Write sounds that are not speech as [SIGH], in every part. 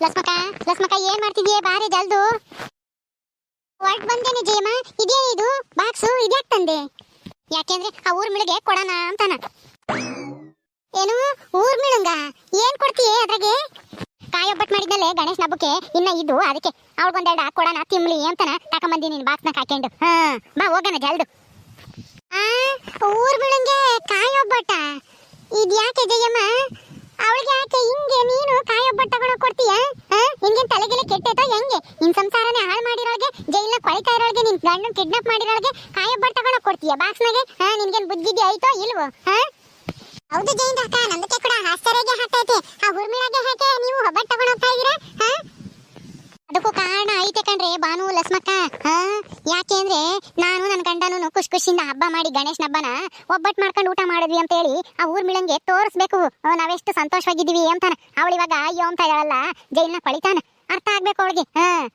ಲಸ್ಮಕ ಲಸ್ಮಕ ಏನ್ ಮಾಡ್ತಿದೀಯ? ಬಾರಿ ಜಲ್ದು. ಹೊರಟ್ ಬಂದೇನೆ ಜಯಮ್ಮ. ಇದೇ ಇದು? ಬಾಕ್ಸು ಇದ್ಯಾಕ್ ತಂದೆ? ಯಾಕೆಂದ್ರೆ ಆ ಊರ್ ಮಿಳಿಗೆ ಕೊಡೋಣ ಅಂತಾನ. ಏನು? ಊರ್ ಮಿಳಂಗ? ಏನ್ ಕೊಡ್ತೀಯ ಅದ್ರಾಗೆ? ಕಾಯೊಬ್ಬಟ್ ಮಾಡಿದ್ಮೇಲೆ ಗಣೇಶನ ಹಬ್ಬಕ್ಕೆ ಇನ್ನ ಇದು ಅದಕ್ಕೆ ಅವಳಿಗೊಂದೆರಡು ಕೊಡೋಣ ತಿಮ್ಲಿ ಅಂತಾನ ತಕೊಂಬಂದಿ ನೀನ್ ಬಾಕ್ಸ್ನ ಹಾಕೊಂಡು ಹಾ, ಬಾ ಹೋಗೋಣ ಜಲ್ದು. ಆ, ಊರ್ ಮಿಳಂಗೆ ಕಾಯೊಬ್ಬಟ್ಟ ಇದ್ಯಾಕೆ ಜಯಮ್ಮ? ಅವಳಿಗೆ ಯಾಕೆ ಹಿಂಗೆ ನೀನು ಕಾಯೊಬ್ಬಟ್ಟು ತಗೊಂಡು ಕೊಡ್ತೀಯ? ನಿನ್ಗೆ ತಲೆಗೆಲೆ ಕೆಟ್ಟೈತೋ ಹೆಂಗೆ? ನಿನ್ ಸಂಸಾರನೇ ಹಾಳು ಮಾಡಿರೋಳಗೆ, ಜೈಲ್ನ ಕೊಳಿತಾ ಇರೋಳಗೆ, ನಿನ್ ಗಂಡನ್ ಕಿಡ್ನಾಪ್ ಮಾಡಿರೋಳಗೆ ಕಾಯೊಬ್ಬಟ್ಟು ತಗೊಂಡು ಕೊಡ್ತೀಯ ಬಾಕ್ಸ್ನಾಗೆ ಹಾ? ನಿನ್ಗೇನ್ ಬುದ್ಧಿದ್ದಿ ಆಯ್ತೋ ಇಲ್ವೋ? ಹೌದು ಜೈನ್ ಅಕ್ಕ ನಂದಕ್ಕೆ ಕೂಡ ಆಶ್ಚರ್ಯಗೆ ಹಾಕೈತೆ ಆ ಹುರ್ಮಿಳಾಗೆ ಹಾಕಿ ನೀವು ಒಬ್ಬಟ್ಟು ತಗೊಂಡು ಹೋಗ್ತಾ ಇದೀರಾ ಅದಕ್ಕೂ ಕಾರಣ ಐತೆ ಕಣ್ರೆ, ಬಾನು, ಲಸ್ಮಕ್ಕ. ಹಾ? ಯಾಕೆ ಅಂದ್ರೆ ನಾನು ನನ್ನ ಗಂಡನು ಖುಷ್ ಖುಷಿಯಿಂದ ಹಬ್ಬ ಮಾಡಿ ಗಣೇಶನ ಹಬ್ಬನ ಒಬ್ಬಟ್ ಮಾಡ್ಕೊಂಡು ಊಟ ಮಾಡಿದ್ವಿ ಅಂತ ಹೇಳಿ ಆ ಊರ್ ಮಿಳಂಗೆ ತೋರಿಸ್ಬೇಕು. ನಾವೆಷ್ಟು ಸಂತೋಷವಾಗಿದ್ದೀವಿ ಅಂತಾನೆ. ಅವಳು ಇವಾಗ ಅಯ್ಯೋ ಅಂತ ಹೇಳಲ್ಲ, ಜೈಲ್ನ ಪಳಿತಾನ. ಅರ್ಥ ಆಗ್ಬೇಕು ಅವಳಿಗೆ. ಹಾ?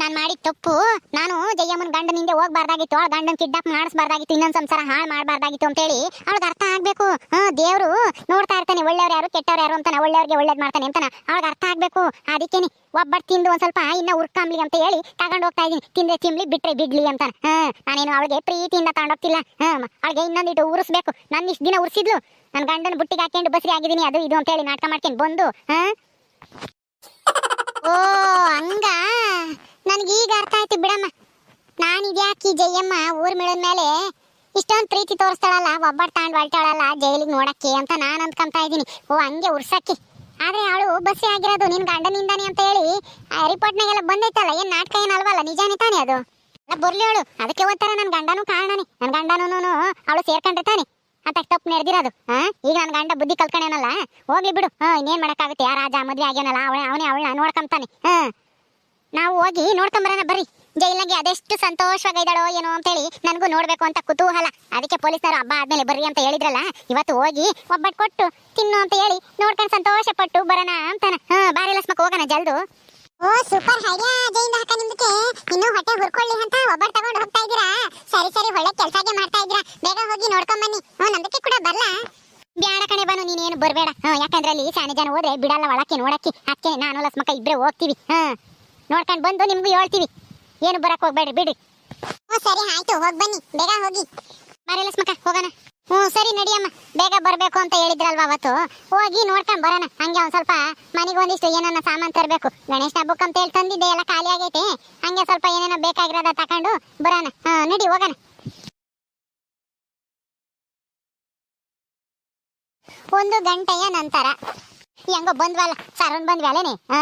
ನಾನ್ ಮಾಡಿದ ತಪ್ಪು. ನಾನು ಜಯಮ್ಮನ ಗಂಡನಿಂದ ಹೋಗ್ಬಾರ್ದಾಗಿತ್ತು. ಅವಳ ಗಂಡನ ಕಿಡ್ನಾಪ್ ಮಾಡಿಸ್ಬಾರ್ದಾಗಿತ್ತು. ಇನ್ನೊಂದು ಸಂಸಾರ ಹಾಳು ಮಾಡಬಾರ್ದಾಗಿತ್ತು ಅಂತ ಹೇಳಿ ಅವಳಿಗೆ ಅರ್ಥ ಆಗಬೇಕು. ಹಾಂ, ದೇವರು ನೋಡ್ತಾ ಇರ್ತಾನೆ. ಒಳ್ಳೆಯವ್ರು ಯಾರು, ಕೆಟ್ಟವ್ರು ಯಾರು ಅಂತಾನೆ ಒಳ್ಳೆಯವ್ರಿಗೆ ಒಳ್ಳೇದು ಮಾಡ್ತಾನೆ ಅಂತಾನೆ ಅವಳಿಗೆ ಅರ್ಥ ಆಗಬೇಕು. ಅದಕ್ಕೇನೆ ಒಬ್ಬಟ್ಟು ತಿಂದು ಒಂದು ಸ್ವಲ್ಪ ಇನ್ನ ಉರ್ಕಾಂಬ್ಲಿ ಅಂತ ಹೇಳಿ ತಗೊಂಡು ಹೋಗ್ತಾ ಇದ್ದೀನಿ. ತಿಂದೆ ತಿನ್ಲಿ ಬಿಟ್ಟರೆ ಬಿಡ್ಲಿ ಅಂತಾನೆ ಹಾಂ, ನಾನೇನು ಅವಳಿಗೆ ಪ್ರೀತಿಯಿಂದ ತಗೊಂಡೋಗ್ತಿಲ್ಲ ಹಾಂ, ಅವಳಿಗೆ ಇನ್ನೊಂದಿಟ್ಟು ಉರಿಸ್ಬೇಕು. ನಾನು ಇಷ್ಟು ದಿನ ಉರಿಸಿದ್ಲು. ನನ್ನ ಗಂಡನ ಬುಟ್ಟಿಗೆ ಹಾಕೊಂಡು ಬಸ್ರಿ ಆಗಿದ್ದೀನಿ. ಅದು ಇದು ಅಂತ ಹೇಳಿ ನಾಟಕ ಮಾಡ್ಕೊಂಡು ಬಂದು, ಹಾ. ಓ, ಹಂಗ? ನನ್ಗೆ ಈಗ ಅರ್ಥ ಆಯ್ತು ಬಿಡಮ್ಮ. ನಾನು ಇದ್ಯಾಕಿ ಜಯಮ್ಮ? ಊರ್ ಮೇಳದ ಮೇಲೆ ಇಷ್ಟೊಂದು ಪ್ರೀತಿ ತೋರಿಸ್ತಾಳಲ್ಲ ಒಬ್ಬಟ್ಟು ತಾಂಡ್ ಒಳ್ತಾಳಲ್ಲ ಜೈಲಿಗೆ ನೋಡಕ್ಕೆ ಅಂತ ನಾನು ಅಂದ್ಕೊಂತ ಇದ್ದೀನಿ. ಓ, ಹಂಗೆ ಉರ್ಸಕ್ಕೆ. ಆದ್ರೆ ಅವಳು ಬಸ್ಸಿ ಆಗಿರೋದು, ನಿನ್ ಗಂಡನಿಂದಾನೆ ಅಂತ ಹೇಳಿ ಆ ರಿಪೋರ್ಟ್ನಾಗೆಲ್ಲ ಬಂದೈತಲ್ಲ, ಏನ್ ನಾಟಕ ಏನ್ ಅಲ್ವಲ್ಲ, ನಿಜಾನೇ ತಾನೇ ಅದು? ಅಲ್ಲ, ಬರ್ಲಿ ಅವಳು. ಅದಕ್ಕೆ ಓದ್ತಾರೆ ನನ್ನ ಗಂಡನೂ ಕಾರಣನೇ. ನನ್ನ ಗಂಡನೂ ಅವಳು ಸೇರ್ಕೊಂಡ್ರೆ ಅಂತ ತಪ್ಪು ನಡೆದಿರೋದು ಈಗ ನನ್ನ ಗಂಡ ಬುದ್ಧಿ ಕಲ್ಕೊಂಡೇನಲ್ಲ ಹೋಗ್ಲಿ ಬಿಡು. ಇನ್ನೇನ್ ಮಾಡಕ್ಕಾಗುತ್ತೆ? ಯಾರ ರಾಜ ಮದ್ವೆ ಆಗ್ಯಾನಲ್ಲ, ಅವಳೆ, ಅವನೇ ಅವಳನ್ನ ನೋಡ್ಕೊಂತಾನೆ ಹಾ? ನಾವು ಹೋಗಿ ನೋಡ್ಕೊಂಬರೋಣ, ಬರ್ರಿ. ಜೈಲ್ನಾಗೆ ಅದೆಷ್ಟು ಸಂತೋಷವಾಗಿದ್ದಾಳೋ ಏನೋ ಅಂತೇಳಿ ನನಗೂ ನೋಡ್ಬೇಕು ಅಂತ ಕುತೂಹಲ. ಅದಕ್ಕೆ ಪೊಲೀಸರು ಹಬ್ಬ ಆದ್ಮೇಲೆ ಬರ್ರಿ ಅಂತ ಹೇಳಿದ್ರಲ್ಲ, ಇವತ್ತು ಹೋಗಿ ಒಬ್ಬಟ್ಟು ಕೊಟ್ಟು ತಿನ್ನು ಅಂತ ಹೇಳಿ ನೋಡ್ಕೊಂಡು ಸಂತೋಷ ಪಟ್ಟು ಬರೋಣ ಅಂತಾನ. ಹಾ, ಬಾರಿ ಲಸ್ಮಕ್ ಹೋಗೋಣ ಜಲ್ದು. ಓ ಸೂಪರ್ ಐಡಿಯಾ ಜೈನ್ ಹಾಕ ನಿಮ್ದಕ್ಕೆ. ಇನ್ನು ಹೊಟ್ಟೆ ಹುರ್ಕೊಳ್ಳಿ ಅಂತ ಒಬ್ಬರು ತಗೊಂಡು ಹೋಗ್ತಾ ಇದ್ದೀರಾ? ಸರಿ ಸರಿ, ಒಳ್ಳೆ ಕೆಲಸಗೆ ಮಾಡ್ತಾ ಇದ್ದೀರಾ. ಬೇಗ ಹೋಗಿ ನೋಡ್ಕೊಂಡ್ ಬನ್ನಿ. ಹ್ಞೂ ನಮ್ದಕ್ಕೆ ಕೂಡ ಬರಲ್ಲ ಬ್ಯಾಡ ಕಣೆ ಬಾನು, ನೀನೇನು ಬರಬೇಡ. ಹ್ಞೂ ಯಾಕಂದ್ರೆ ಅಲ್ಲಿ ಸಣ್ಣ ಜನ ಹೋದ್ರೆ ಬಿಡಲ್ಲ ಒಳಕ್ಕೆ ನೋಡಕ್ಕೆ. ಅದಕ್ಕೆ ನಾನು ಲಸ್ಮಕ್ಕ ಇಬ್ರೇ ಹೋಗ್ತೀವಿ. ಹಾ, ನೋಡ್ಕೊಂಡು ಬಂದು ನಿಮಗೂ ಹೇಳ್ತೀವಿ. ಏನು ಬರಕ್ ಹೋಗ್ಬೇಡ್ರಿ ಬಿಡಿ ಹ್ಞೂ ಸರಿ, ಆಯ್ತು. ಹೋಗಿ ಬನ್ನಿ. ಬೇಗ ಹೋಗಿ. ಬರೀ ಲಸ್ಮಕ್ಕ ಹೋಗೋಣ. ಹ್ಞೂ, ಸರಿ ನಡಿಯಮ್ಮ ಬೇಗ ಬರಬೇಕು ಅಂತ ಹೇಳಿದ್ರಲ್ವಾ ಅವತ್ತು? ಹೋಗಿ ನೋಡ್ಕೊಂಡು ಬರೋಣ. ಹಂಗೆ ಒಂದು ಸ್ವಲ್ಪ ಮನೆಗೆ ಒಂದಿಷ್ಟು ಏನನ್ನ ಸಾಮಾನು ತರಬೇಕು. ಗಣೇಶ ಹಬ್ಬಕ್ಕೆ ಅಂತ ಹೇಳಿ ತಂದಿದ್ದೆ, ಎಲ್ಲ ಖಾಲಿ ಆಗೈತೆ. ಹಂಗೆ ಸ್ವಲ್ಪ ಏನೇನೋ ಬೇಕಾಗಿರೋದ ತಕೊಂಡು ಬರೋಣ. ಹಾ ನಡಿ, ಹೋಗೋಣ. ಒಂದು ಗಂಟೆಯ ನಂತರ. ಹೆಂಗೋ ಬಂದ್ವಲ್ಲ ಸರನ್ ಬಂದ್ವಲ್ಲೇನೆ? ಹಾ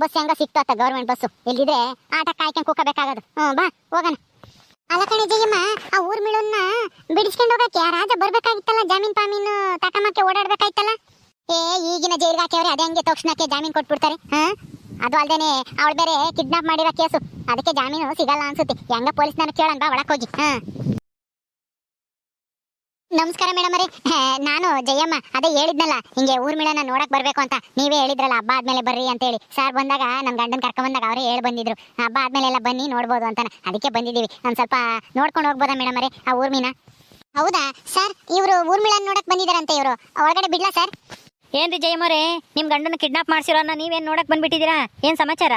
ಬಸ್ ಹೆಂಗೋ ಸಿಕ್ತತ್ತ ಗೌರ್ಮೆಂಟ್ ಬಸ್ಸು. ಇಲ್ಲಿದ್ರೆ ಆಟ ಕಾಯ್ಕೊಂಡು ಕೂಕಬೇಕಾಗದು ಹ್ಞೂ, ಬಾ, ಹೋಗೋಣ. ಅಲ್ಲ ಕಣೆ ಜಯಮ್ಮ, ಆ ಊರ್ ಮಿಳನ್ನ ಬಿಡಿಸ್ಕೊಂಡು ಹೋಗಕ್ಕೆ? ರಾಜ ಬರ್ಬೇಕಾಗಿತ್ತಲ್ಲ, ಜಾಮೀನ್ ಪಾಮೀನು ತಕಮಕ್ಕೆ ಓಡಾಡ್ಬೇಕಾಯ್ತಲ್ಲ? ಏ, ಈಗಿನ ಜೈಲ್ಗೆ ಹಾಕ್ಯವ್ರೆ, ಅದೇ ಹಂಗೆ ತಕ್ಷಣಕ್ಕೆ ಜಾಮೀನ್ ಕೊಟ್ಬಿಡ್ತಾರೆ, ಹಾ? ಅದು ಅಲ್ದೇನೆ ಅವಳು ಬೇರೆ ಕಿಡ್ನಾಪ್ ಮಾಡಿರೋ ಕೇಸು. ಅದಕ್ಕೆ ಜಾಮೀನು ಸಿಗಲ್ಲ ಅನ್ಸುತ್ತೆ. ಹೆಂಗ ಪೊಲೀಸ್ನವ್ರು ಕೇಳೋಣ, ಬಾ ಒಳಕ್ ಹೋಗಿ, ಹಾ? ನಮಸ್ಕಾರ ಮೇಡಮ್ ಅವರೇ ನಾನು ಜಯಮ್ಮ. ಅದೇ ಹೇಳಿದ್ನಲ್ಲ, ಹಿಂಗೆ ಊರ್ಮಿಳನ ನೋಡಕ್ ಬರ್ಬೇಕು ಅಂತ. ನೀವೇ ಹೇಳಿದ್ರಲ್ಲ, ಹಬ್ಬ ಆದ್ಮೇಲೆ ಬರ್ರಿ ಅಂತ ಹೇಳಿ ಸರ್ ಬಂದಾಗ ನಮ್ ಗಂಡನ್ ಕರ್ಕೊಂಡ್ ಬಂದಾಗ ಅವರೇ ಹೇಳಿ ಬಂದಿದ್ರು. ಹಬ್ಬ ಆದ್ಮೇಲೆ ಎಲ್ಲ ಬನ್ನಿ ನೋಡ್ಬೋದು ಅಂತ ಅದಕ್ಕೆ ಬಂದಿದ್ದೀವಿ. ಒಂದ್ ಸ್ವಲ್ಪ ನೋಡ್ಕೊಂಡು ಹೋಗ್ಬೋದಾ ಮೇಡಮ್ ಅವರೇ ಆ ಊರ್ಮಿನ ಹೌದಾ? ಸರ್, ಇವರು ಊರ್ಮಿಳನ್ ನೋಡಕ್ ಬಂದಿದಾರಂತೆ ಇವರು. ಒಳಗಡೆ ಬಿಡ್ಲಾ ಸರ್? ಏನ್ರಿ ಜಯಮೋರೆ ನಿಮ್ ಗಂಡನ ಕಿಡ್ನಾಪ್ ಮಾಡ್ಸಿರೋನ ನೀವೇನ್ ನೋಡಕ್ ಬಂದ್ಬಿಟ್ಟಿದ್ದೀರಾ? ಏನ್ ಸಮಾಚಾರ?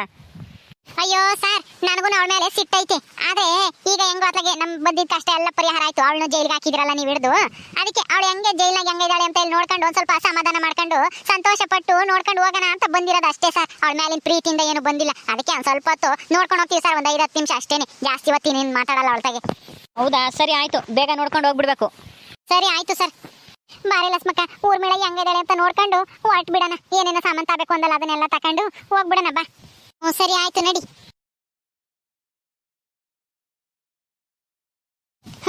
ಅಯ್ಯೋ ಸರ್ ನನಗೂ ಅವಳ ಮೇಲೆ ಸಿಟ್ಟೈತೆ. ಆದ್ರೆ ಈಗ ಹೆಂಗೋ ಅತ್ಲಾಗೆ ನಮ್ ಬಂದಿದ್ದ ಕಷ್ಟ ಎಲ್ಲ ಪರಿಹಾರ ಆಯ್ತು. ಅವಳನ್ನ ಜೈಲಿಗೆ ಹಾಕಿದ್ರಲ್ಲ ನೀವು ಹಿಡಿದು. ಅದಕ್ಕೆ ಅವಳು ಹೆಂಗೆ ಜೈಲ್ನಾಗ ಹೆಂಗಿದ್ದಾಳೆ ಅಂತ ಹೇಳಿ ನೋಡ್ಕೊಂಡು ಒಂದ್ ಸ್ವಲ್ಪ ಸಮಾಧಾನ ಮಾಡ್ಕೊಂಡು ಸಂತೋಷ ಪಟ್ಟು ನೋಡ್ಕೊಂಡು ಹೋಗೋಣ ಅಂತ ಬಂದಿರೋದು ಅಷ್ಟೇ ಸರ್. ಅವಳ ಮೇಲಿನ ಪ್ರೀತಿಯಿಂದ ಏನು ಬಂದಿಲ್ಲ. ಅದಕ್ಕೆ ಒಂದ್ ಸ್ವಲ್ಪ ಹೊತ್ತು ನೋಡ್ಕೊಂಡು ಹೋಗ್ತೀವಿ ಸರ್ ಒಂದ್ ಐದು ಹತ್ತು ನಿಮಿಷ ಅಷ್ಟೇನೆ. ಜಾಸ್ತಿ ಹೊತ್ತಿ ನೀನು ಮಾತಾಡಲ್ಲ ಅವಳ್ತಾಗೆ ಹೌದಾ? ಸರಿ ಆಯ್ತು. ಬೇಗ ನೋಡ್ಕೊಂಡು ಹೋಗ್ಬಿಡ್ಬೇಕು. ಸರಿ ಆಯ್ತು ಸರ್. ಬಾರಿ ಲಸ್ಮಕ್ಕ ಹೆಂಗ ಹೆಂಗಿದ್ದಾಳೆ ಅಂತ ನೋಡ್ಕೊಂಡು ಹೊರಟು ಬಿಡೋಣ. ಏನೇನೋ ಸಾಮಾನು ತಾಬೇಕು ಅಂದಲ್ಲ ಅದನ್ನೆಲ್ಲ ತಕೊಂಡು ಹೋಗ್ಬಿಡೋಣ ಬಾ. ಹ್ಞೂ ಸರಿ, ಆಯ್ತು, ನಡಿ.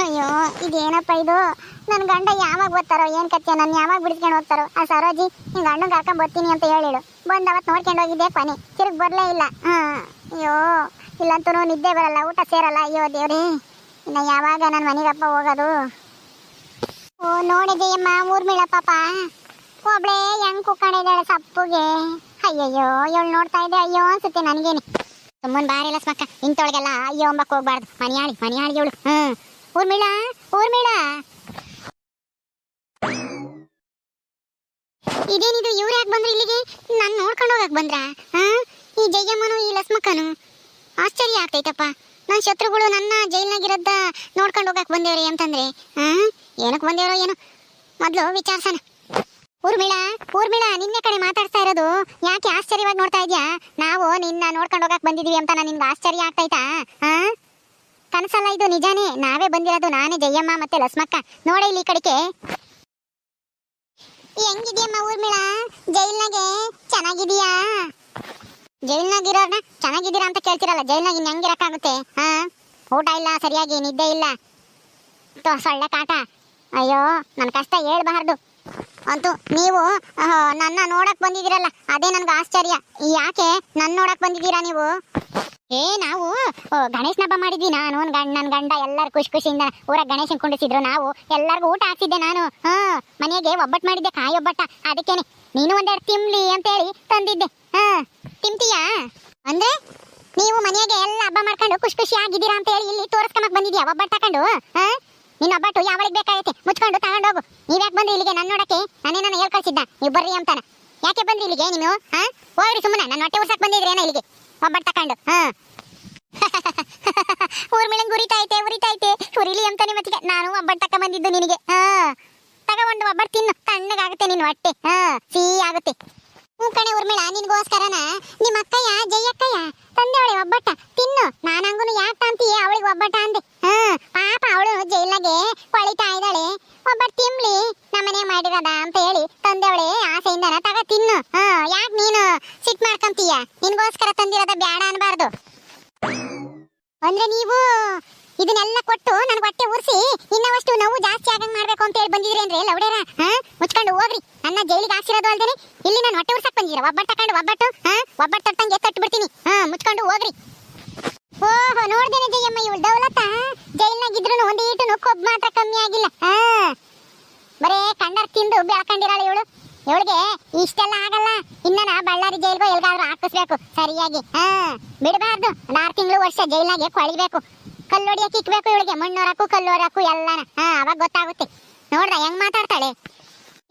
ಅಯ್ಯೋ, ಇದೇನಪ್ಪ ಇದು? ನನ್ನ ಗಂಡ ಯಾವಾಗ ಬರ್ತಾರೋ, ಏನ್ ಕತ್ತೆ ನನ್ನ ಯಾವಾಗ ಬಿಡಿಸ್ಕೊಂಡು ಹೋಗ್ತಾರೋ? ಆ ಸರೋಜಿ, ನಿನ್ ಗಂಡನ ಕರ್ಕೊಂಡ್ ಬರ್ತೀನಿ ಅಂತ ಹೇಳಿಳು. ಬಂದ್ ಅವತ್ ನೋಡ್ಕೊಂಡು ಹೋಗಿದ್ದೆ ಕೊನೆ ತಿರುಗಿ ಬರ್ಲೇ ಇಲ್ಲ. ಹಾ, ಅಯ್ಯೋ ಇಲ್ಲಂತೂ ನಿದ್ದೆ ಬರಲ್ಲ, ಊಟ ಸೇರಲ್ಲ. ಅಯ್ಯೋ, ದೇವ್ರಿ, ಇನ್ನ ಯಾವಾಗ ನನ್ನ ಮನೆಗಪ್ಪ ಹೋಗೋದು? ಓ, ನೋಡಿದೆಯಮ್ಮ, ಊರ್ಮಿಳ ಪಾಪ. ಒಬ್ಳೆ ಹೆಂಗ್ ಕುಕ್ಕೊಂಡಿದ್ದಾಳೆ ಸಪ್ಪುಗೆ? ಅಯ್ಯಯ್ಯೋ ಇವಳು ನೋಡ್ತಾ ಇದ್ದೆ, ಅಯ್ಯೋ ಅನ್ಸುತ್ತೆ ನನಗೇನೆ. ಸುಮ್ಮನ್ ಬಾರಿಲ್ಲ ಸ್ಮಕ್ಕ. ಇಂಥವಳಿಗೆಲ್ಲ ಅಯ್ಯೋ ಅಂಬಕ್ ಹೋಗ್ಬಾರ್ದು. ಮನಿಯಾಳಿ ಮನಿಯಾಳಿ ಇವಳು ಹ್ಞೂ ಊರ್ಮಿಳ ಊರ್ಮಿಳ. ಇದೇನಿದು, ಇವ್ರು ಯಾಕೆ ಬಂದ್ರು ಇಲ್ಲಿಗೆ? ನಾನು ನೋಡ್ಕೊಂಡು ಹೋಗಕ್ ಬಂದ್ರ? ಹಾ? ಈ ಜಯ್ಯಮ್ಮನು ಈ ಲಸ್ಮಕ್ಕನು? ಆಶ್ಚರ್ಯ ಆಗ್ತೈತಪ್ಪ. ನನ್ನ ಶತ್ರುಗಳು ನನ್ನ ಜೈಲ್ನಾಗಿರೋದ ನೋಡ್ಕೊಂಡು ಹೋಗಕ್ ಬಂದೇವ್ರಿ ಅಂತಂದ್ರೆ. ಹಾ? ಏನಕ್ಕೆ ಬಂದೇವ್ರೋ ಏನೋ? ಮೊದ್ಲು ವಿಚಾರ್ಸಣ. ಊರ್ಮಿಳಾ ಊರ್ಮಿಳಾ, ನಿನ್ನೆ ಕಡೆ ಮಾತಾಡ್ತಾ ಇರೋದು. ಯಾಕೆ ಆಶ್ಚರ್ಯವಾಗಿ ನೋಡ್ತಾ ಇದ್ಯಾ? ನಾವು ನಿನ್ನ ನೋಡ್ಕೊಂಡು ಹೋಗಕ್ ಬಂದಿದೀವಿ ಅಂತ ನಾನು ನಿನ್ಗೆ ಆಶ್ಚರ್ಯ ಆಗ್ತೈತಾ ಹಾ ಕನಸಲ್ಲ ಇದು ನಿಜಾನೇ? ನಾವೇ ಬಂದಿರೋದು ನಾನೇ ಜಯಮ್ಮ ಮತ್ತೆ ಲಸ್ಮಕ್ಕ. ನೋಡ ಇಲ್ಲಿ ಕಡೆಗೆ. ಹೆಂಗಿದ್ಯಮ್ಮ ಊರ್ಮಿಳಾ? ಜೈಲ್ನಾಗೆ ಚೆನ್ನಾಗಿದೀಯಾ ಜೈಲ್ನಾಗಿರೋರ್ನ ಚೆನ್ನಾಗಿದ್ದೀರಾ ಅಂತ ಕೇಳ್ತಿರಲ್ಲ, ಜೈಲ್ನಾಗ ಇನ್ ಹೆಂಗಿರಕ್ಕಾಗುತ್ತೆ ಹಾ ಊಟ ಇಲ್ಲ, ಸರಿಯಾಗಿ ನಿದ್ದೆ ಇಲ್ಲ. ಸೊಳ್ಳೆ ಕಾಟ ಅಯ್ಯೋ ನನ್ನ ಕಷ್ಟ ಹೇಳ್ಬಾರ್ದು. ಅಂತೂ ನೀವು ನನ್ನ ನೋಡಕ್ ಬಂದಿದ್ದೀರಲ್ಲ, ಅದೇ ನನ್ಗೆ ಆಶ್ಚರ್ಯ. ಯಾಕೆ ನನ್ನ ನೋಡಕ್ ಬಂದಿದ್ದೀರಾ ನೀವು? ಏ, ನಾವು ಗಣೇಶನ ಹಬ್ಬ ಮಾಡಿದ್ವಿ ನಾನು ಗಂಡ ನನ್ನ ಗಂಡ ಎಲ್ಲರೂ ಖುಷಿ ಖುಷಿಯಿಂದ ಊರ ಗಣೇಶನ ಕುಂಡಿಸಿದ್ರು ನಾವು, ಎಲ್ಲರಿಗೂ ಊಟ ಹಾಕ್ಸಿದ್ದೆ ನಾನು. ಹಾ, ಮನೆಗೆ ಒಬ್ಬಟ್ಟು ಮಾಡಿದ್ದೆ, ಕಾಯಿ ಒಬ್ಬಟ್ಟ. ಅದಕ್ಕೇನೆ, ನೀನು ಒಂದೆರಡು ಅಂತ ಅಂತೇಳಿ ತಂದಿದ್ದೆ. ಹಾ, ತಿಂತೀಯಾ? ಅಂದ್ರೆ, ನೀವು ಮನೆಗೆ ಎಲ್ಲ ಹಬ್ಬ ಮಾಡ್ಕೊಂಡು ಖುಷಿ ಖುಷಿ ಆಗಿದ್ದೀರಾ ಅಂತ ಹೇಳಿ ಇಲ್ಲಿ ತೋರಿಸ್ಕೊಂಬಕ್ ಬಂದಿದ್ಯಾ ಒಬ್ಬಟ್ಟು ತಕೊಂಡು ಹಾ? ನಿನ್ನ ಒಬ್ಬಟ್ಟು ಯಾವಳಿಗೆ ಬೇಕಾಗೈತೆ ಮುಚ್ಕೊಂಡು ತಗೊಂಡೋಗು ನೀವ್ಯಾಕೆ ಬಂದ್ರಿ ಇಲ್ಲಿಗೆ? ನನ್ನ ನೋಡಕ್ಕೆ? ನಾನೇ ನಾನು ಹೇಳ್ ಕಳ್ಸಿದ್ದ ನೀವು ಬರ್ರಿ ಅಂತಾನ. ಯಾಕೆ ಬಂದ್ರಿ ಇಲ್ಲಿಗೆ ನೀವು ಹೋಗ್ರಿ ಸುಮ್ಮನೆ ನನ್ನ ಹೊಟ್ಟೆ ಉರ್ಸಕ್ ಬಂದಿದ್ರೇನ ಇಲ್ಲಿಗೆ? ಒಬ್ಬಟ್ಟು ತಕೊಂಡು. ಹಾ. [LAUGHS] ಊರ್ಮಿಳಂಗ್ ಉರಿತೈತೆ ಉರಿತೈತೆ ಉರಿಲಿ ಅಂತಾನೆ ಮತ್ತೆ ನಾನು ಒಬ್ಬಟ್ಟು ತಕ ಬಂದಿದ್ದು ನಿನಗೆ. ಹಾ. ತಗೊಂಡು ಒಬ್ಬಟ್ಟು ತಿನ್ನು. ತಣ್ಣಗಾಗುತ್ತೆ ನಿನ್ನ ಹೊಟ್ಟೆ. ಹಾ. ಸಿಹಿ ಆಗುತ್ತೆ. ಹ್ಞೂ ಕಣೆ ಊರ್ಮಿಳ, ನಿನ್ಗೋಸ್ಕರನ. ನಿಮ್ಮ ಅಕ್ಕಯ್ಯ ತಂದೆ ಅವಳಿ ಒಬ್ಬಟ್ಟ. ತಿನ್ನು. ನಾನಂಗುನು ಯಾಕೆ ಅಂತೀಯ ಅವಳಿಗೆ ಒಬ್ಬಟ್ಟ ಅಂದೆ ಹಾ ಪಾಪ ಅವಳು ಜೈಲಾಗೆ ಕೊಳಿತಾ ಇದ್ದಾಳೆ ಒಬ್ಬಟ್ಟು ತಿನ್ಲಿ ನಮ್ಮನೆ ಮಾಡಿರೋದ ಅಂತ ಹೇಳಿ ತಂದೆವಳೆ ಆಸೆಯಿಂದನ ತಗ ತಿನ್ನು ಹಾ ಯಾಕೆ ನೀನು ಸಿಟ್ ಮಾಡ್ಕೊಂತೀಯ ನಿನ್ಗೋಸ್ಕರ ತಂದಿರೋದ ಬ್ಯಾಡ ಅನ್ಬಾರ್ದು ಅಂದ್ರೆ ನೀವು ಇದನ್ನೆಲ್ಲ ಕೊಟ್ಟು ನನ್ ಹೊಟ್ಟೆ ಉರ್ಸಿ ಇನ್ನವಷ್ಟು ನೋವು ಜಾಸ್ತಿ ಆಗಂಗ್ ಮಾಡ್ಬೇಕು ಅಂತ ಹೇಳಿ ಬಂದಿದ್ರಿ ಅಂದ್ರೆ ಲೌಡೇರ? ಮುಚ್ಕೊಂಡು ಹೋಗ್ರಿ. ನನ್ನ ಜೈಲಿಗೆ ಹಾಕಿರೋದು ಅಲ್ದೇನೆ. ಇಲ್ಲಿ ನಾನು ಹೊಟ್ಟೆ ಉರ್ಸಕ್ ಬಂದಿರ ಒಬ್ಬಟ್ಟು ತಕೊಂಡು ಒಬ್ಬಟ್ಟು ಒಬ್ಬಟ್ಟು ತಟ್ಟಂಗೆ ತಟ್ಟು ಬಿಡ್ತೀನಿ ಹಾ, ಮುಚ್ಕೊಂಡು ಹೋಗ್ರಿ. ಓಹೋ, ನೋಡ್ದೇನೆ ಜಯಮ್ಮ, ಇವಳು ಒಂದು ಜೈಲ್ನಾಗಿದ್ರು ಒಂದೀಟು ಒಬ್ ಮಾತ್ರ ಕಮ್ಮಿ ಆಗಿಲ್ಲ ಬರೇ ಕಂಡರ್ ತಿಂದು ಬೆಳ್ಕೊಂಡಿರಾಳೆ ಇವಳು. ಇವಳಿಗೆ ಇಷ್ಟೆಲ್ಲ ಆಗಲ್ಲ. ಇನ್ನ ಬಳ್ಳಾರಿ ಜೈಲ್ಗೋ ಎಲ್ಗಾದ್ರೂ ಹಾಕಿಸ್ಬೇಕು. ಸರಿಯಾಗಿ, ಹಾ? ಬಿಡಬಾರ್ದು. ಆರು ತಿಂಗಳು ವರ್ಷ ಜೈಲಾಗೆ ಕೊಳಿಬೇಕು. ಕಲ್ಲೊಡಿಯಕ್ಕೆ ಕಿಕ್ಬೇಕು ಇವಳಿಗೆ. ಮಣ್ಣೊರಕ್ಕೂ ಕಲ್ಲೊರಕ್ಕೂ ಎಲ್ಲಾನ. ಹಾ, ಅವಾಗ ಗೊತ್ತಾಗುತ್ತೆ. ನೋಡ್ರ ಹೆಂಗ್ ಮಾತಾಡ್ತಾಳೆ?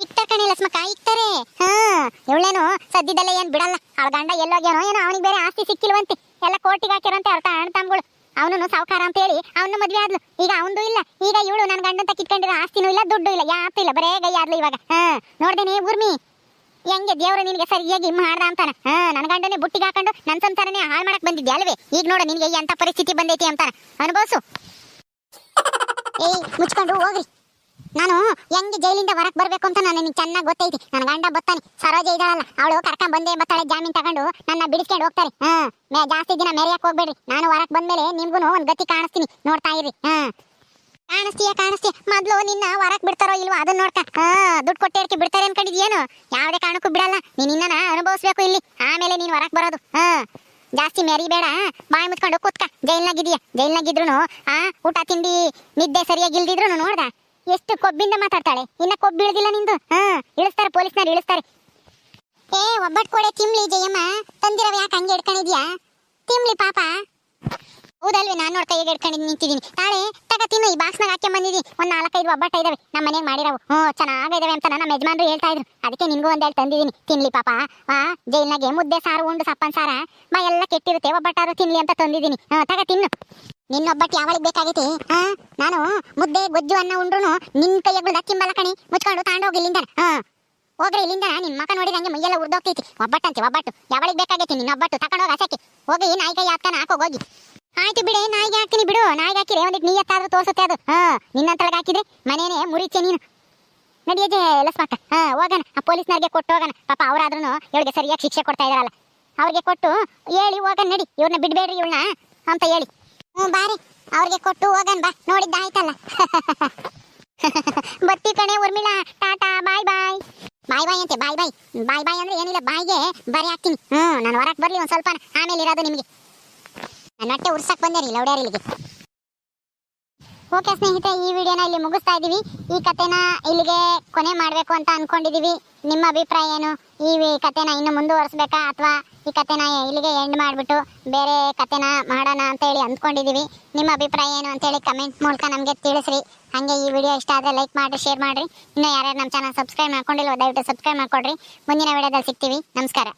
ಇಕ್ತ ಕಣಿ ಲಕ್ಷ್ಮಕ್ಕ, ಇಕ್ತಾರೆ. ಹಾ, ಇವಳೇನು ಸದ್ಯದಲ್ಲೇ ಏನ್ ಬಿಡಲ್ಲ. ಅವಳ ಗಂಡ ಎಲ್ಲೋಗ್ಯಾನೋ ಏನೋ, ಅವನಿಗೆ ಬೇರೆ ಆಸ್ತಿ ಸಿಕ್ಕಿಲ್ವಂತೆ. ಎಲ್ಲ ಕೋರ್ಟಿಗೆ ಹಾಕಿರಂತೆ ಅವ್ರ ಅಣ್ಣ ತಮ್ಗಳು ಅವನು ಸಾವುಕಾರ ಅಂತ ಹೇಳಿ ಅವನು ಮದ್ವೆ ಆದ್ಲು. ಈಗ ಅವನು ಇಲ್ಲ. ಈಗ ಇವಳು ನನ್ನ ಗಂಡಂತ ಕಿತ್ಕೊಂಡಿರೋ ಆಸ್ತಿನೂ ಇಲ್ಲ, ದುಡ್ಡು ಇಲ್ಲ. ಯಾತು ಇಲ್ಲ. ಬರೇ ಗೈ ಆದ್ಲು ಇವಾಗ. ಹಾ ನೋಡ್ದೇನೆ ಊರ್ಮಿ. ಹೆಂಗೆ ದೇವ್ರ ನಿನ್ಗೆ ಸರಿಯಾಗಿ ಮಾಡ್ದ ಅಂತಾನ? ಹಾ ನನ್ನ ಗಂಡನೇ ಬುಟ್ಟಿಗೆ ಹಾಕೊಂಡು ನನ್ನ ಸಂಸಾರನೇ ಹಾಳು ಮಾಡಕ್ ಬಂದಿದ್ದೆ ಅಲ್ವೇ? ಈಗ ನೋಡು, ನಿನ್ಗೆ ಎಂತ ಪರಿಸ್ಥಿತಿ ಬಂದೈತಿ ಅಂತಾನ. ಅನುಭವಿಸು. ಏಯ್, ಮುಚ್ಕೊಂಡು ಹೋಗ್ರಿ. ನಾನು ಹೆಂಗೆ ಜೈಲಿಂದ ಹೊರಕ್ ಬರ್ಬೇಕು ಅಂತ ನಾನು ನನಗೆ ಚೆನ್ನಾಗಿ ಗೊತ್ತೈತಿ. ನನ್ನ ಗಂಡ ಬತ್ತಾನೆ. ಸರೋಜ ಇದ್ದಾಳಲ್ಲ, ಅವಳು ಕರ್ಕೊಂಡ್ ಬಂದೇ ಬತ್ತಾಳೆ ಜಾಮೀನ್ ತಗೊಂಡು ನನ್ನ ಬಿಡಿಸ್ಕೊಂಡು ಹೋಗ್ತಾರೆ. ಹಾ ಜಾಸ್ತಿ ದಿನ ಮೆರೆಯಕ್ ಹೋಗ್ಬೇಡ್ರಿ. ನಾನು ಹೊರಕ್ ಬಂದ್ಮೇಲೆ ನಿಮ್ಗೂ ಒಂದ್ ಗತಿ ಕಾಣಿಸ್ತೀನಿ. ನೋಡ್ತಾ ಇರಿ ಹಾ. ಕಾಣಿಸ್ತೀಯ ಕಾಣಿಸ್ತೀಯ? ಮೊದ್ಲು ನಿನ್ನ ಹೊರಕ್ ಬಿಡ್ತಾರೋ ಇಲ್ವಾ ಅದನ್ನ ನೋಡ್ಕ ಹಾ, ದುಡ್ಡು ಕೊಟ್ಟೆ ಬಿಡ್ತಾರೆ ಅನ್ಕೊಂಡಿದ್ಯೇನು? ಯಾವುದೇ ಕಾರಣಕ್ಕೂ ಬಿಡಲ್ಲ. ನೀನ್ ನಿನ್ನ ಅನುಭವಿಸ್ಬೇಕು ಇಲ್ಲಿ. ಆಮೇಲೆ ನೀನ್ ಹೊರಕ್ ಬರೋದು. ಹಾ. ಜಾಸ್ತಿ ಮೆರಿಬೇಡ. ಬಾಯಿ ಮುಚ್ಕೊಂಡು ಕೂತ್ಕ. ಜೈಲ್ನಾಗಿದೀಯ ಜೈಲ್ನಾಗಿದ್ರು ಆ, ಊಟ ತಿಂಡಿ, ನಿದ್ದೆ ಸರಿಯಾಗಿ ಇಲ್ದಿದ್ರು ನೋಡ್ದ? ಎಷ್ಟು ಕೊಬ್ಬಿಂದ ಮಾತಾಡ್ತಾಳೆ. ಇನ್ನ ಕೊಬ್ಬು ಇಳ್ದಿಲ್ಲ ನಿಂದು. ಹಾ, ಇಳಿಸ್ತಾರೆ, ಪೊಲೀಸ್ನವ್ರು ಇಳಿಸ್ತಾರೆ. ಏ, ಒಬ್ಬಟ್ ಕೊಡೆ ತಿಮ್ಲಿ ಜಯಮ್ಮ. ತಂದಿರವ ಯಾಕೆ ಹಂಗೆ ಇಡ್ಕೊಂಡಿದ್ಯಾ ತಿಮ್ಲಿ ಪಾಪ. ಹೌದಲ್ವೇ? ನಾನು ನೋಡ್ತಾ ಈಗ ಇಟ್ಕೊಂಡು ನಿಂತಿದ್ದೀನಿ. ತಾಳೆ, ತಗ ತಿನ್ನು. ಈ ಬಾಕ್ಸ್ನಾಗ ಹಾಕಿ ಬಂದಿದ್ದೀನಿ. ಒಂದ್ ನಾಲ್ಕೈದು ಒಬ್ಬಟ್ಟ ಇದಾವೆ. ನಮ್ಮ ಮನೆಗೆ ಮಾಡಿರವು ಹ್ಞೂ, ಚೆನ್ನಾಗಿದಾವೆ ಅಂತ ನಮ್ಮ ಯಜಮಾನ್ರು ಹೇಳ್ತಾ ಇದ್ರು. ಅದಕ್ಕೆ ನಿನ್ಗೂ ಒಂದೇಳು ತಂದಿದ್ದೀನಿ. ತಿನ್ಲಿ ಪಾಪ. ಆ, ಜೈಲ್ನಾಗೆ ಮುದ್ದೆ ಸಾರು, ಉಂಡು ಸಪ್ಪನ್ ಸಾರ. ಬಾ, ಎಲ್ಲ ಕೆಟ್ಟಿರುತ್ತೆ. ಒಬ್ಬಟ್ಟಾರು ತಿನ್ಲಿ ಅಂತ ತಂದಿದ್ದೀನಿ. ಹ್ಞೂ, ತಗ ತಿನ್ನು. ನಿನ್ನೊಬ್ಬಟ್ಟು ಯಾವಳಿಗೆ ಬೇಕಾಗೈತಿ? ಹಾ? ನಾನು ಮುದ್ದೆ, ಗೊಜ್ಜು, ಅನ್ನ ಉಂಡ್ರು ನಿನ್ನ ಕೈಯಗಳು ಕಿಂಬಲ ಕಣಿ. ಮುಚ್ಕೊಂಡು ತಾಂಡೋಗಿ ಇಲ್ಲಿಂದ ಹಾ ಹೋಗ್ರಿ ಇಲ್ಲಿಂದ ನಿಮ್ಮ ಮಕ್ಕ ನೋಡಿದ ಹಂಗೆ ಮೈಯೆಲ್ಲ ಉರ್ದೋಗ್ತೈತಿ. ಒಬ್ಬಟ್ಟಂತೆ, ಒಬ್ಬಟ್ಟು. ಯಾವಳಿಗೆ ಬೇಕಾಗೈತಿ ನಿನ್ನ ಒಬ್ಬಟ್ಟು. ತಗೊಂಡೋಗಿ ಹಸಕ್ಕೆ ಹೋಗಿ ನಾಯಿ ಕೈ ಹಾಕ್ತಾನ ಹಾಕೋಗಿ ಹೋಗಿ. ಆಯ್ತು ಬಿಡೆ, ನಾಯಿಗೆ ಹಾಕ್ತೀನಿ ಬಿಡು. ನಾಯಿಗೆ ಹಾಕಿದ್ರೆ ಒಂದಿಟ್ಟು ನೀಯತ್ತಾದ್ರೂ ತೋರಿಸುತ್ತೆ ಅದು. ಹಾ ನಿನ್ನಂತಳಗೆ ಹಾಕಿದ್ರೆ ಮನೇನೆ ಮುರಿಚೆ ನೀನು. ನಡಿಯಜೆ ಲಸ್ಮಾಕ ಹಾ, ಹೋಗೋಣ. ಆ ಪೊಲೀಸ್ನವ್ರಿಗೆ ಕೊಟ್ಟು ಹೋಗೋಣ. ಪಾಪ ಅವರಾದ್ರೂ ಇವಳಿಗೆ ಸರಿಯಾಗಿ ಶಿಕ್ಷೆ ಕೊಡ್ತಾ ಇದಾರಲ್ಲ. ಅವ್ರಿಗೆ ಕೊಟ್ಟು ಹೇಳಿ, ಹೋಗೋಣ, ನಡಿ. ಇವ್ರನ್ನ ಬಿಡ್ಬೇಡಿ ಇವಳನ್ನ ಅಂತ ಹೇಳಿ. ಹ್ಞೂ, ಬಾರಿ. ಅವ್ರಿಗೆ ಕೊಟ್ಟು ಹೋಗೋಣ, ಬಾ. ನೋಡಿದ್ದ ಆಯ್ತಲ್ಲ. [LAUGHS] ಬತ್ತಿ ಕಣೆ ಉರ್ಮಿಳಾ ಟಾಟಾ, ಬಾಯ್ ಬಾಯ್. ಬಾಯ್ ಬಾಯ್ ಅಂತೆ. ಬಾಯ್ ಬಾಯ್. ಬಾಯ್ ಬಾಯ್ ಅಂದ್ರೆ ಏನಿಲ್ಲ. ಬಾಯ್ಗೆ ಬರೆ ಹಾಕ್ತೀನಿ. ಹ್ಮ್ ನಾನು ಹೊರಗೆ ಬರ್ಲಿ ಒಂದು ಸ್ವಲ್ಪ ಆಮೇಲೆ ಇರೋದು ನಿಮಗೆ. ನನ್ನ ಉರ್ಸಕ್ ಬಂದೆ ಲೌಡ್ಯಾರ್ ಇಲ್ಲಿಗೆ. ಓಕೆ ಸ್ನೇಹಿತರೆ, ಈ ವಿಡಿಯೋನ ಇಲ್ಲಿ ಮುಗಿಸ್ತಾ ಇದ್ದೀವಿ ಈ ಕಥೆನ ಇಲ್ಲಿಗೆ ಕೊನೆ ಮಾಡಬೇಕು ಅಂತ ಅನ್ಕೊಂಡಿದೀವಿ. ನಿಮ್ಮ ಅಭಿಪ್ರಾಯ ಏನು? ಈ ಕಥೆನ ಇನ್ನು ಮುಂದುವರಿಸ್ಬೇಕಾ? ಅಥವಾ ಈ ಕಥೆನ ಇಲ್ಲಿಗೆ ಎಂಡ್ ಮಾಡಿಬಿಟ್ಟು ಬೇರೆ ಕಥೆನ ಮಾಡೋಣ ಅಂತ ಹೇಳಿ ಅನ್ಕೊಂಡಿದೀವಿ ನಿಮ್ಮ ಅಭಿಪ್ರಾಯ ಏನು ಅಂತೇಳಿ ಕಮೆಂಟ್ ಮೂಲಕ ನಮಗೆ ತಿಳಿಸ್ರಿ. ಹಾಗೆ ಈ ವಿಡಿಯೋ ಇಷ್ಟ ಆದರೆ ಲೈಕ್ ಮಾಡಿರಿ ಶೇರ್ ಮಾಡಿರಿ. ಇನ್ನು ಯಾರ್ಯಾರು ನಮ್ಮ ಚಾನಲ್ ಸಬ್ಸ್ಕ್ರೈಬ್ ಮಾಡ್ಕೊಂಡಿಲ್ಲ ದಯವಿಟ್ಟು ಸಬ್ಸ್ಕ್ರೈಬ್ ಮಾಡ್ಕೊಡ್ರಿ. ಮುಂದಿನ ವಿಡಿಯೋದಲ್ಲಿ ಸಿಗ್ತೀವಿ. ನಮಸ್ಕಾರ.